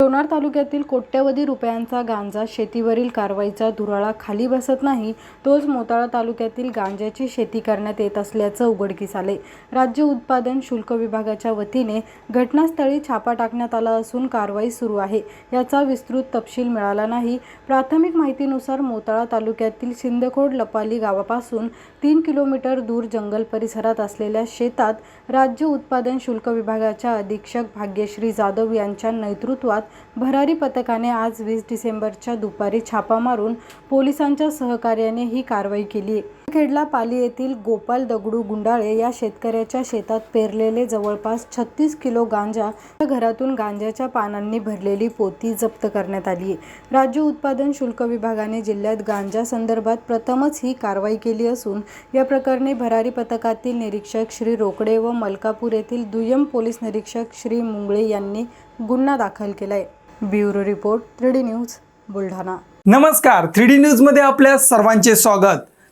तालुक्यातील कोट्यवधी रुपयांचा गांजा शेतीवरील कारवाईचा धुराळा खाली बसत नाही तोच मोताळा तालुक्यातील गांजाची शेती करण्यात येत असल्याचं उघडकीस आले राज्य उत्पादन शुल्क विभागाच्या वतीने घटनास्थळी छापा टाकण्यात आला असून कारवाई सुरू आहे. याचा विस्तृत तपशील मिळाला नाही. प्राथमिक माहितीनुसार मोताळा तालुक्यातील सिंदखोड लपाली गावापासून तीन किलोमीटर दूर जंगल परिसरात असलेल्या शेतात राज्य उत्पादन शुल्क विभागाच्या अधीक्षक भाग्यश्री जाधव यांच्या नेतृत्वात भरारी पथकाने आज वीस डिसेंबरच्या दुपारी छापा मारून पोलिसांच्या सहकार्याने ही कारवाई केली. आहे खेडला पाली येथील गोपाल दगडू गुंडाळे या शेतकऱ्याच्या शेतात पेरलेले जवळपास छत्तीस किलो गांजा या घरातून गांजाच्या पानांनी भरलेली पोती जप्त करण्यात आली आहे. राज्य उत्पादन शुल्क विभागाने जिल्ह्यात गांजा संदर्भात प्रथमच ही कारवाई केली असून या प्रकरणी भरारी पथकातील निरीक्षक श्री रोकडे व मलकापूर येथील दुय्यम पोलीस निरीक्षक श्री मुंगळे यांनी गुन्हा दाखल केलाय. Bureau report three D news Buldhana. नमस्कार थ्री डी न्यूजमध्ये आपल्या सर्वांचे स्वागत.